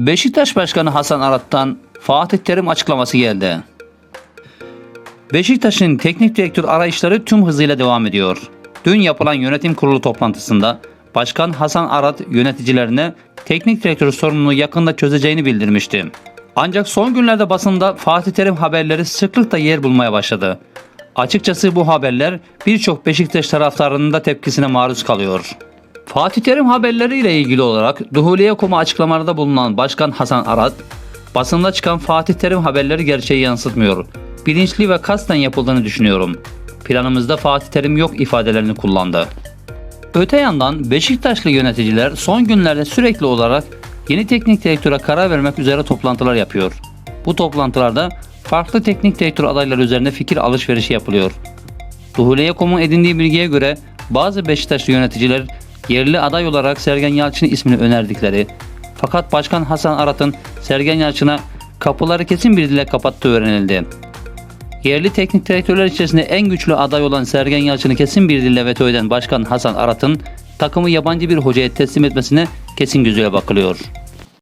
Beşiktaş Başkanı Hasan Arat'tan Fatih Terim açıklaması geldi. Beşiktaş'ın teknik direktör arayışları tüm hızıyla devam ediyor. Dün yapılan yönetim kurulu toplantısında Başkan Hasan Arat yöneticilerine teknik direktör sorununu yakında çözeceğini bildirmişti. Ancak son günlerde basında Fatih Terim haberleri sıklıkla yer bulmaya başladı. Açıkçası bu haberler birçok Beşiktaş taraftarının da tepkisine maruz kalıyor. Fatih Terim haberleriyle ilgili olarak Duhuliye.com'a açıklamalarda bulunan Başkan Hasan Arat, basında çıkan Fatih Terim haberleri gerçeği yansıtmıyor. Bilinçli ve kasten yapıldığını düşünüyorum. Planımızda Fatih Terim yok ifadelerini kullandı. Öte yandan Beşiktaşlı yöneticiler son günlerde sürekli olarak yeni teknik direktöre karar vermek üzere toplantılar yapıyor. Bu toplantılarda farklı teknik direktör adayları üzerinde fikir alışverişi yapılıyor. Duhuliye.com'un edindiği bilgiye göre bazı Beşiktaşlı yöneticiler yerli aday olarak Sergen Yalçın ismini önerdikleri fakat Başkan Hasan Arat'ın Sergen Yalçın'a kapıları kesin bir dile kapattığı öğrenildi. Yerli teknik direktörler içerisinde en güçlü aday olan Sergen Yalçın'ı kesin bir dille veto eden Başkan Hasan Arat'ın takımı yabancı bir hocaya teslim etmesine kesin gözüyle bakılıyor.